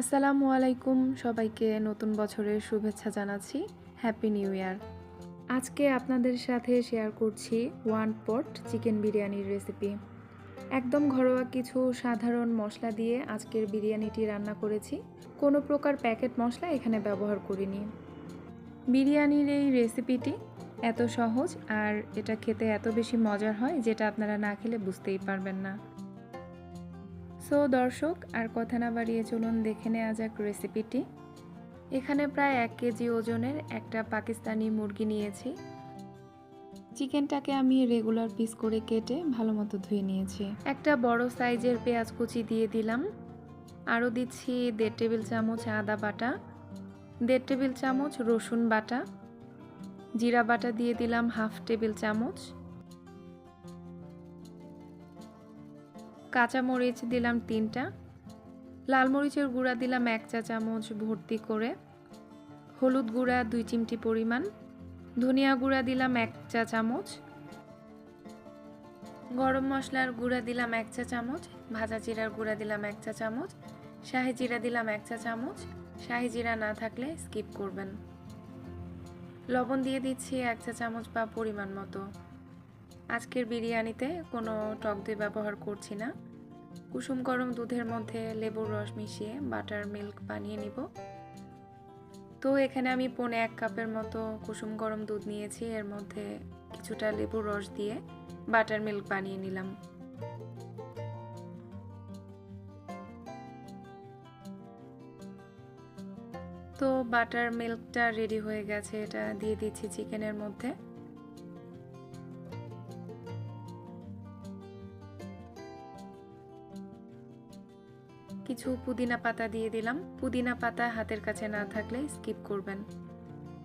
আসসালামু আলাইকুম সবাইকে নতুন বছরের শুভেচ্ছা জানাচ্ছি। হ্যাপি নিউ ইয়ার আজকে আপনাদের সাথে শেয়ার করছি ওয়ান পট চিকেন বিরিয়ানির রেসিপি একদম ঘরোয়া কিছু সাধারণ মশলা দিয়ে আজকের বিরিয়ানিটি রান্না করেছি। কোনো প্রকার প্যাকেট মশলা এখানে ব্যবহার করিনি। বিরিয়ানির এই রেসিপিটি এত সহজ আর এটা খেতে এত বেশি মজার হয় যেটা আপনারা না খেলে বুঝতেই পারবেন না। সো দর্শক, আর কথা না বাড়িয়ে চলুন দেখে নেওয়া যাক রেসিপিটি এখানে প্রায় এক কেজি ওজনের একটা পাকিস্তানি মুরগি নিয়েছি। চিকেনটাকে আমি রেগুলার পিস করে কেটে ভালো মতো ধুয়ে নিয়েছি। একটা বড় সাইজের পেঁয়াজ কুচি দিয়ে দিলাম। আরও দিচ্ছি দেড় টেবিল চামচ আদা বাটা, দেড় টেবিল চামচ রসুন বাটা, জিরা বাটা দিয়ে দিলাম হাফ টেবিল চামচ। কাঁচা মরিচ দিলাম তিনটা। লাল মরিচের গুঁড়া দিলাম এক চা চামচ ভর্তি করে। হলুদ গুঁড়া দুই চিমটি পরিমাণ। ধনিয়া গুঁড়া দিলাম এক চা চামচ। গরম মশলার গুঁড়া দিলাম এক চা চামচ। ভাজা জিরার গুঁড়া দিলাম এক চা চামচ। শাহি জিরা দিলাম এক চা চামচ। শাহি জিরা না থাকলে স্কিপ করবেন। লবণ দিয়ে দিচ্ছি এক চা চামচ বা পরিমাণ মতো। আজকের বিরিয়ানিতে কোনো টক দই ব্যবহার করছি না। কুসুম গরম দুধের মধ্যে লেবুর রস মিশিয়ে বাটার মিল্ক বানিয়ে নিব। তো এখানে আমি পনে এক কাপের মতো কুসুম গরম দুধ নিয়েছি। এর মধ্যে কিছুটা লেবুর রস দিয়ে বাটার মিল্ক বানিয়ে নিলাম। তো বাটার মিল্কটা রেডি হয়ে গেছে। এটা দিয়ে দিচ্ছি চিকেনের মধ্যে। কিছু পুদিনা পাতা দিয়ে দিলাম। পুদিনা পাতা হাতের কাছে না থাকলে স্কিপ করবেন।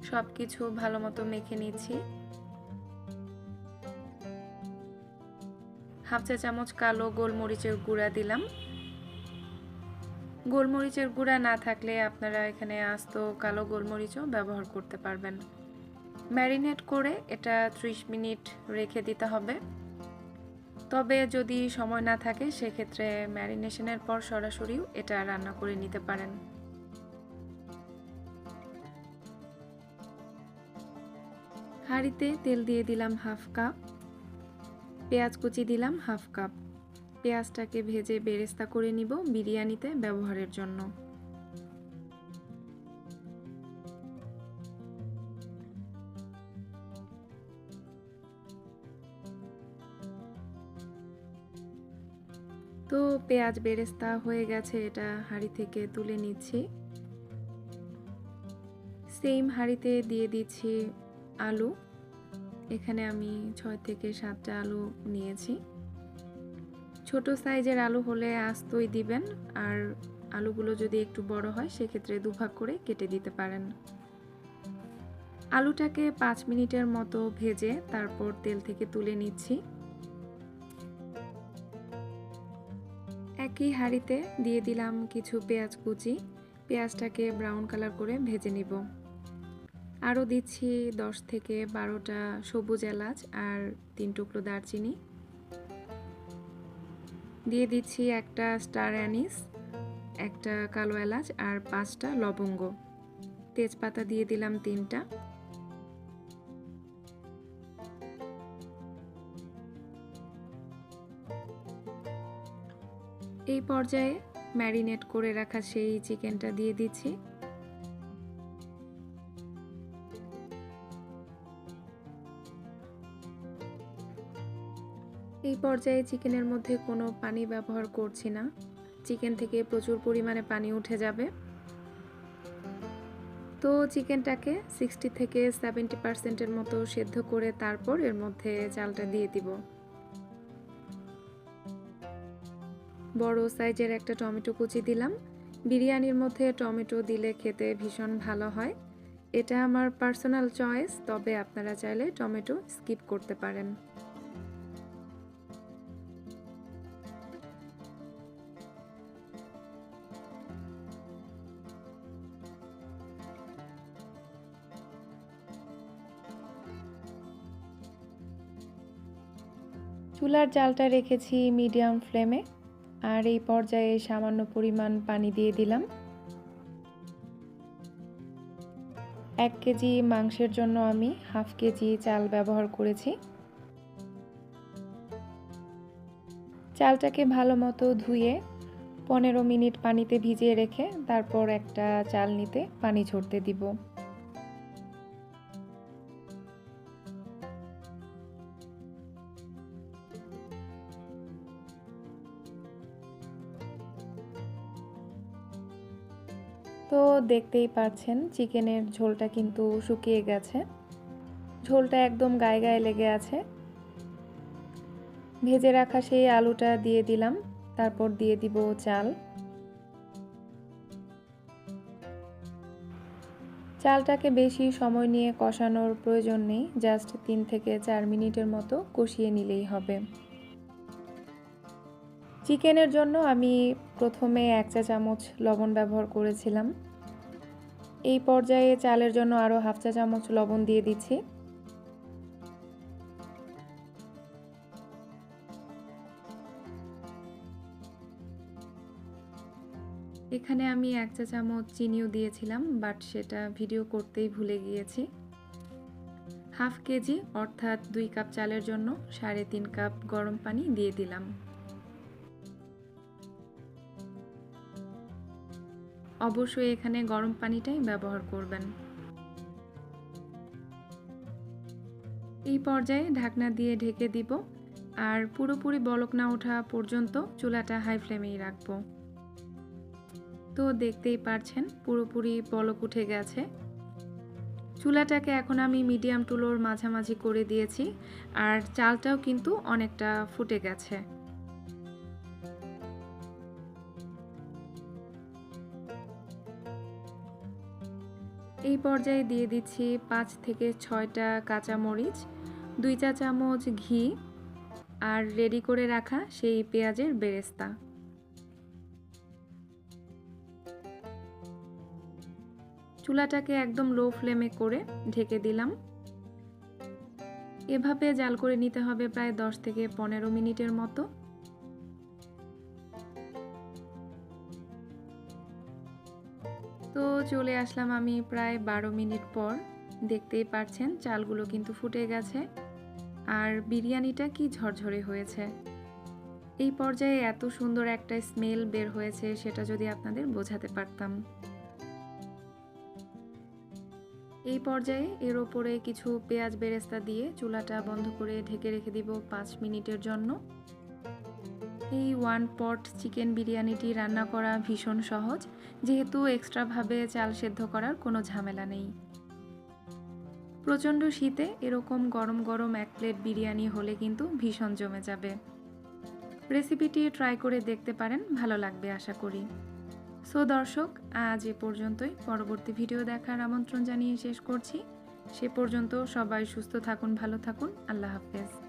সব কিছু ভালো মতো মেখে নিচ্ছি। হাফ চা চামচ কালো গোলমরিচের গুঁড়া দিলাম। গোলমরিচের গুঁড়া না থাকলে আপনারা এখানে আস্ত কালো গোলমরিচও ব্যবহার করতে পারবেন। ম্যারিনেট করে এটা ত্রিশ মিনিট রেখে দিতে হবে। তবে যদি সময় না থাকে, সেক্ষেত্রে ম্যারিনেশনের পর সরাসরিও এটা রান্না করে নিতে পারেন। হাঁড়িতে তেল দিয়ে দিলাম হাফ কাপ। পেঁয়াজ কুচি দিলাম হাফ কাপ। পেঁয়াজটাকে ভেজে বেরেস্তা করে নিব বিরিয়ানিতে ব্যবহারের জন্য। তো পেঁয়াজ বেরেস্তা হয়ে গেছে, এটা হাঁড়ি থেকে তুলে নিচ্ছি। সেম হাঁড়িতে দিয়ে দিচ্ছি আলু। এখানে আমি ছয় থেকে সাতটা আলু নিয়েছি। ছোট সাইজের আলু হলে আস্তই দিবেন, আর আলুগুলো যদি একটু বড় হয়, সেক্ষেত্রে দুভাগ করে কেটে দিতে পারেন। আলুটাকে পাঁচ মিনিটের মতো ভেজে তারপর তেল থেকে তুলে নিচ্ছি। একই হাঁড়িতে দিয়ে দিলাম কিছু পেঁয়াজ কুচি। পেঁয়াজটাকে ব্রাউন কালার করে ভেজে নিব। আরও দিচ্ছি দশ থেকে বারোটা সবুজ এলাচ আর তিন টুকরো দারচিনি। দিয়ে দিচ্ছি একটা স্টার অ্যানিস, একটা কালো এলাচ আর পাঁচটা লবঙ্গ। তেজপাতা দিয়ে দিলাম তিনটা। এই পর্যায়ে ম্যারিনেট করে রাখা সেই চিকেনটা দিয়ে দিচ্ছি। এই পর্যায়ে চিকেনের মধ্যে কোনো পানি ব্যবহার করছি না। চিকেন থেকে প্রচুর পরিমাণে পানি উঠে যাবে। তো চিকেনটাকে সিক্সটি থেকে সেভেন্টি পার্সেন্টের মতো সেদ্ধ করে তারপর এর মধ্যে চালটা দিয়ে দিব। বড় সাইজের একটা টমেটো কুচি দিলাম। বিরিয়ানির মধ্যে টমেটো দিলে খেতে ভীষণ ভালো হয়। এটা আমার পার্সোনাল চয়েস, তবে আপনারা চাইলে টমেটো স্কিপ করতে পারেন। চুলার জালটা রেখেছি মিডিয়াম ফ্লেমে। আর এই পর্যায়ে সামান্য পরিমাণ পানি দিয়ে দিলাম। এক কেজি মাংসের জন্য আমি হাফ কেজি চাল ব্যবহার করেছি। চালটাকে ভালো মতো ধুয়ে পনেরো মিনিট পানিতে ভিজিয়ে রেখে তারপর একটা চাল নিতে পানি ঝরতে দিব। তো দেখতেই পাচ্ছেন চিকেনের ঝোলটা কিন্তু শুকিয়ে গেছে। ঝোলটা একদম গায়ে গায়ে লেগে আছে। ভেজে রাখা সেই আলুটা দিয়ে দিলাম, তারপর দিয়ে দিব চাল। চালটাকে বেশি সময় নিয়ে কষানোর প্রয়োজন নেই, জাস্ট তিন থেকে চার মিনিটের মতো কষিয়ে নিলেই হবে। চিকেনের জন্য আমি প্রথমে এক চা চামচ লবণ ব্যবহার করেছিলাম। এই পর্যায়ে চালের জন্য আরও হাফ চা চামচ লবণ দিয়ে দিচ্ছি। এখানে আমি এক চা চামচ চিনিও দিয়েছিলাম, বাট সেটা ভিডিও করতেই ভুলে গিয়েছি। হাফ কেজি, অর্থাৎ দুই কাপ চালের জন্য সাড়ে তিন কাপ গরম পানি দিয়ে দিলাম। অবশ্যই এখানে গরম পানিটাই ব্যবহার করবেন। এই পর্যায়ে ঢাকনা দিয়ে ঢেকে দিব আর পুরোপুরি বলক না ওঠা পর্যন্ত চুলাটা হাই ফ্লেমেই রাখব। তো দেখতেই পারছেন পুরোপুরি বলক উঠে গেছে। চুলাটাকে এখন আমি মিডিয়াম টুলোর মাঝামাঝি করে দিয়েছি আর চালটাও কিন্তু অনেকটা ফুটে গেছে। এই পর্যায়ে দিয়ে দিচ্ছি পাঁচ থেকে ছয়টা কাঁচা মরিচ দুই চা চামচ ঘি আর রেডি করে রাখা সেই পেঁয়াজের বেরেস্তা। চুলাটাকে একদম লো ফ্লেমে করে ঢেকে দিলাম। এভাবে জাল করে নিতে হবে প্রায় দশ থেকে পনেরো মিনিটের মতো। চলে আসলাম আমি প্রায় বারো মিনিট পর। দেখতেই পারছেন, চালগুলো কিন্তু ফুটে গেছে। আর বিরিয়ানিটা কি ঝরঝরে হয়েছে। এই পর্যায়ে এত সুন্দর একটা স্মেল বের হয়েছে, সেটা যদি আপনাদের বোঝাতে পারতাম। এই পর্যায়ে এর ওপরে কিছু পেঁয়াজ বেরেস্তা দিয়ে চুলাটা বন্ধ করে ঢেকে রেখে দিব পাঁচ মিনিটের জন্য। এই ওয়ান পট চিকেন বিরিয়ানিটি রান্না করা ভীষণ সহজ, যেহেতু এক্সট্রাভাবে চাল সেদ্ধ করার কোনো ঝামেলা নেই। প্রচণ্ড শীতে এরকম গরম গরম এক প্লেট বিরিয়ানি হলে কিন্তু ভীষণ জমে যাবে। রেসিপিটি ট্রাই করে দেখতে পারেন, ভালো লাগবে আশা করি। সো দর্শক, আজ এ পর্যন্তই। পরবর্তী ভিডিও দেখার আমন্ত্রণ জানিয়ে শেষ করছি। সে পর্যন্ত সবাই সুস্থ থাকুন, ভালো থাকুন। আল্লাহ হাফেজ।